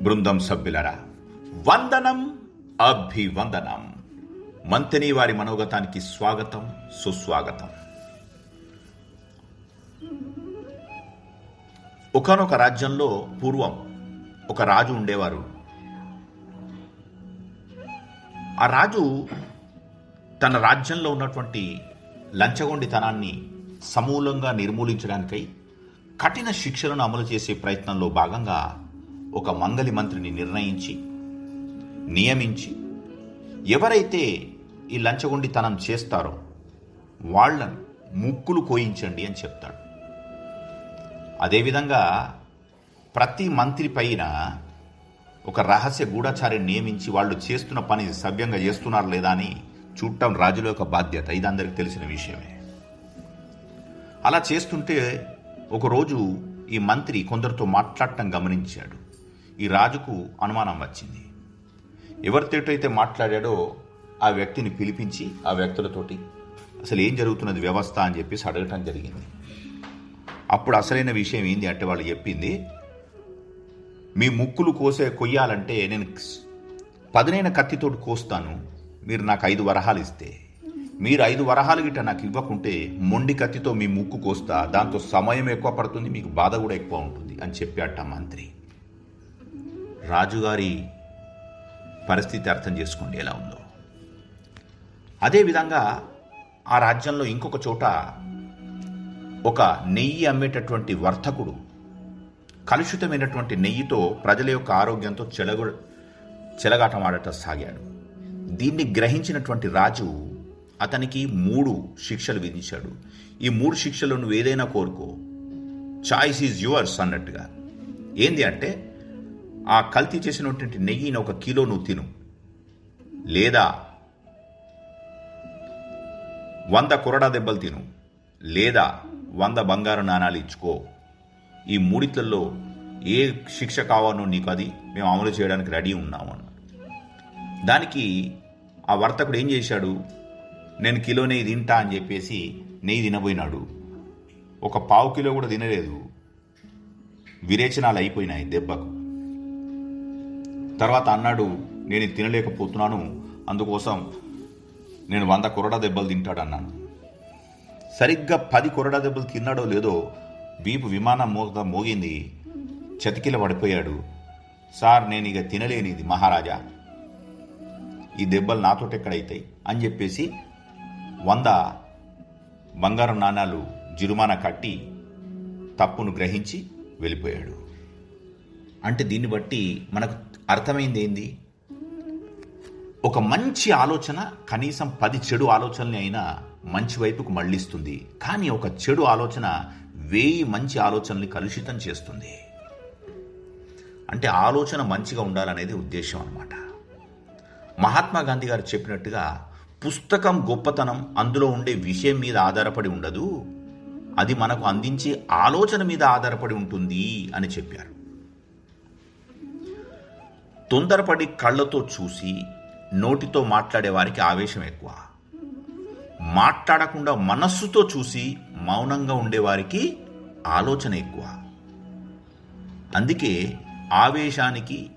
బృందం సభ్యులరా. వందనం అభివందనం. మంతిని వారి మనోగతానికి స్వాగతం సుస్వాగతం. ఒకనొక రాజ్యంలో పూర్వం ఒక రాజు ఉండేవారు. ఆ రాజు తన రాజ్యంలో ఉన్నటువంటి లంచగొండితనాన్ని సమూలంగా నిర్మూలించడానికై కఠిన శిక్షలను అమలు చేసే ప్రయత్నంలో భాగంగా ఒక మంగలి మంత్రిని నిర్ణయించి నియమించి ఎవరైతే ఈ లంచగొండితనం చేస్తారో వాళ్ళను ముక్కులు కోయించండి అని చెప్తాడు. అదేవిధంగా ప్రతి మంత్రి పైన ఒక రహస్య గూఢచారిని నియమించి వాళ్ళు చేస్తున్న పని సవ్యంగా చేస్తున్నారు లేదా అని చూడటం రాజుల యొక్క బాధ్యత. ఇది అందరికి తెలిసిన విషయమే. అలా చేస్తుంటే ఒకరోజు ఈ మంత్రి కొందరితో మాట్లాడటం గమనించాడు. ఈ రాజుకు అనుమానం వచ్చింది. ఎవరితోటైతే అయితే మాట్లాడాడో ఆ వ్యక్తిని పిలిపించి ఆ వ్యక్తులతోటి అసలు ఏం జరుగుతున్నది వ్యవస్థ అని చెప్పేసి అడగటం జరిగింది. అప్పుడు అసలైన విషయం ఏంది అంటే వాళ్ళు చెప్పింది మీ ముక్కులు కోసే కొయ్యాలంటే నేను పదునైన కత్తితోటి కోస్తాను. మీరు నాకు ఐదు వరహాలు ఇస్తే. మీరు ఐదు వరహాలు గిట్ట నాకు ఇవ్వకుంటే మొండి కత్తితో మీ ముక్కు కోస్తా. దాంతో సమయం ఎక్కువ పడుతుంది మీకు బాధ కూడా ఎక్కువ ఉంటుంది అని చెప్పాట మంత్రి. రాజుగారి పరిస్థితి అర్థం చేసుకోండి ఎలా ఉందో. అదేవిధంగా ఆ రాజ్యంలో ఇంకొక చోట ఒక నెయ్యి అమ్మేటటువంటి వర్తకుడు కలుషితమైనటువంటి నెయ్యితో ప్రజల యొక్క ఆరోగ్యంతో చెలగు చెలగాటమాడట సాగాడు. దీన్ని గ్రహించినటువంటి రాజు అతనికి మూడు శిక్షలు విధించాడు. ఈ మూడు శిక్షలు నువ్వు ఏదైనా కోరుకో. చాయిస్ ఈజ్ యువర్స్ అన్నట్టుగా. ఏంది అంటే ఆ కల్తీ చేసినటువంటి నెయ్యిని ఒక కిలో నువ్వు తిను. లేదా వంద కొరడా దెబ్బలు తిను. లేదా వంద బంగారు నాణాలు ఇచ్చుకో. ఈ మూడిట్లలో ఏ శిక్ష కావాలో నీకు అది మేము అమలు చేయడానికి రెడీ ఉన్నాము అన్నాడు. దానికి ఆ వర్తకుడు ఏం చేశాడు? నేను కిలో నెయ్యి తింటా అని చెప్పేసి నెయ్యి తినబోయినాడు. ఒక పావు కిలో కూడా తినలేదు. విరేచనాలు అయిపోయినాయి దెబ్బకు. తర్వాత అన్నాడు నేను తినలేకపోతున్నాను అందుకోసం నేను వంద కొరడా దెబ్బలు తింటాడు అన్నాను సరిగ్గా పది కొరడా దెబ్బలు తిన్నాడో లేదో వీపు విమానం మోగ మోగింది చతికిల పడిపోయాడు. సార్ నేను ఇక తినలేనిది మహారాజా. ఈ దెబ్బలు నాతోటి ఎక్కడైతాయి అని చెప్పేసి వంద బంగారం నాణాలు జురుమానా కట్టి తప్పును గ్రహించి వెళ్ళిపోయాడు. అంటే దీన్ని బట్టి మనకు అర్థమైంది ఏంది ఒక మంచి ఆలోచన కనీసం పది చెడు ఆలోచనల్ని అయినా మంచి వైపుకు మళ్ళిస్తుంది. కానీ ఒక చెడు ఆలోచన వేయి మంచి ఆలోచనల్ని కలుషితం చేస్తుంది. అంటే ఆలోచన మంచిగా ఉండాలనేది ఉద్దేశం అనమాట మహాత్మా గాంధీ గారు చెప్పినట్టుగా పుస్తకం గొప్పతనం అందులో ఉండే విషయం మీద ఆధారపడి ఉండదు. అది మనకు అందించే ఆలోచన మీద ఆధారపడి ఉంటుంది అని చెప్పారు. తొందరపడి కళ్ళతో చూసి నోటితో మాట్లాడే వారికి ఆవేశం ఎక్కువ. మాట్లాడకుండా మనస్సుతో చూసి మౌనంగా ఉండేవారికి ఆలోచన ఎక్కువ. అందుకే ఆవేశానికి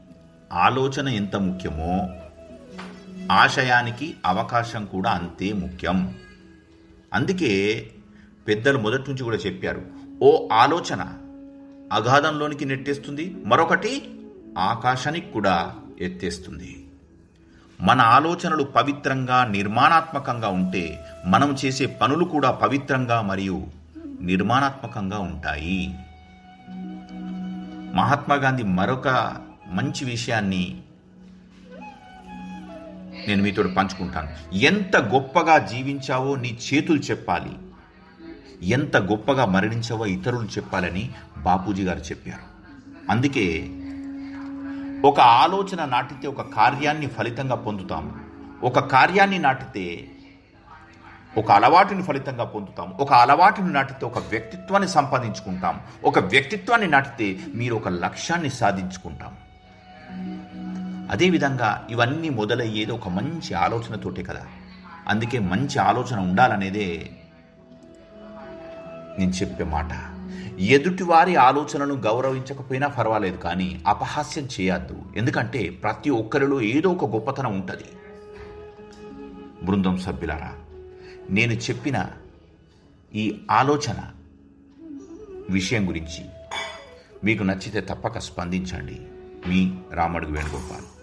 ఆలోచన ఎంత ముఖ్యమో ఆశయానికి అవకాశం కూడా అంతే ముఖ్యం. అందుకే పెద్దలు మొదటి నుంచి కూడా చెప్పారు ఓ ఆలోచన అగాధంలోనికి నెట్టేస్తుంది మరొకటి ఆకాశానికి కూడా ఎత్తేస్తుంది. మన ఆలోచనలు పవిత్రంగా నిర్మాణాత్మకంగా ఉంటే మనం చేసే పనులు కూడా పవిత్రంగా మరియు నిర్మాణాత్మకంగా ఉంటాయి. మహాత్మా గాంధీ మరొక మంచి విషయాన్ని నేను మీతో పంచుకుంటాను. ఎంత గొప్పగా జీవించావో నీ చేతులు చెప్పాలి. ఎంత గొప్పగా మరణించావో ఇతరులు చెప్పాలని బాపూజీ గారు చెప్పారు. అందుకే ఒక ఆలోచన నాటితే ఒక కార్యాన్ని ఫలితంగా పొందుతాం. ఒక కార్యాన్ని నాటితే ఒక అలవాటుని ఫలితంగా పొందుతాం. ఒక అలవాటుని నాటితే ఒక వ్యక్తిత్వాన్ని సంపాదించుకుంటాం. ఒక వ్యక్తిత్వాన్ని నాటితే మీరు ఒక లక్ష్యాన్ని సాధించుకుంటాం. అదేవిధంగా ఇవన్నీ మొదలయ్యేది ఒక మంచి ఆలోచనతోటే కదా. అందుకే మంచి ఆలోచన ఉండాలనేదే నేను చెప్పే మాట. ఎదుటివారి ఆలోచనను గౌరవించకపోయినా పర్వాలేదు కానీ అపహాస్యం చేయొద్దు. ఎందుకంటే ప్రతి ఒక్కరిలో ఏదో ఒక గొప్పతనం ఉంటుంది. బృందం సభ్యులారా నేను చెప్పిన ఈ ఆలోచన విషయం గురించి మీకు నచ్చితే తప్పక స్పందించండి. మీ రామడుగు వేణుగోపాల్.